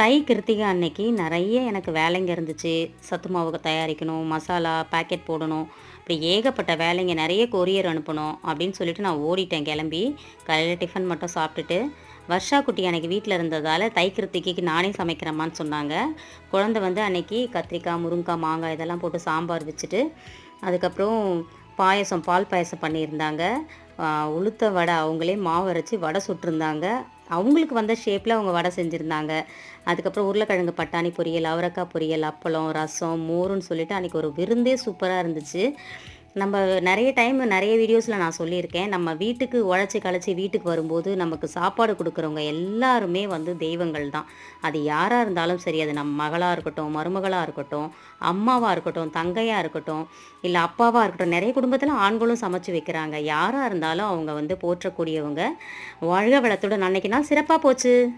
தை கிருத்திகை அன்னைக்கு நிறைய எனக்கு வேலைங்க இருந்துச்சு. சத்து மாவுக்கு தயாரிக்கணும் மசாலா பேக்கெட் போடணும். இப்படி ஏகப்பட்ட வேலைங்க நிறைய கொரியர் அனுப்பணும் அப்படின்னு சொல்லிட்டு நான் ஓடிட்டேன் கிளம்பி. காலையில் டிஃபன் மட்டும் சாப்பிட்டுட்டு வர்ஷா குட்டி அன்றைக்கி வீட்டில் இருந்ததால் தை கிருத்திகைக்கு நானே சமைக்கிறேம்மான்னு சொன்னாங்க. குழந்தை வந்து அன்னைக்கு கத்திரிக்காய் முருங்கைக்காய் மாங்காய் இதெல்லாம் போட்டு சாம்பார் வச்சுட்டு அதுக்கப்புறம் பாயசம் பால் பாயசம் பண்ணியிருந்தாங்க. உளுத்த வடை அவங்களே மாவு அரைச்சி வடை சுட்டிருந்தாங்க. அவங்களுக்கு வந்த ஷேப்பில் அவங்க வடை செஞ்சுருந்தாங்க. அதுக்கப்புறம் உருளைக்கிழங்கு பட்டாணி பொரியல் அவரக்காய் பொரியல் அப்பளம் ரசம் மோருன்னு சொல்லிட்டு அன்றைக்கி ஒரு விருந்தே சூப்பராக இருந்துச்சு. நம்ம நிறைய டைம் நிறைய வீடியோஸில் நான் சொல்லியிருக்கேன். நம்ம வீட்டுக்கு உழைச்சி கழச்சி வீட்டுக்கு வரும்போது நமக்கு சாப்பாடு கொடுக்குறவங்க எல்லாருமே வந்து தெய்வங்கள் தான். அது யாராக இருந்தாலும் சரி அது நம்ம மகளாக இருக்கட்டும் மருமகளாக இருக்கட்டும் அம்மாவாக இருக்கட்டும் தங்கையாக இருக்கட்டும் இல்லை அப்பாவாக இருக்கட்டும் நிறைய குடும்பத்தில் ஆண்களும் சமைச்சு வைக்கிறாங்க. யாராக இருந்தாலும் அவங்க வந்து போற்றக்கூடியவங்க. வாழ்க வளத்துடன் அன்னைக்கு நாள் சிறப்பாக போச்சு.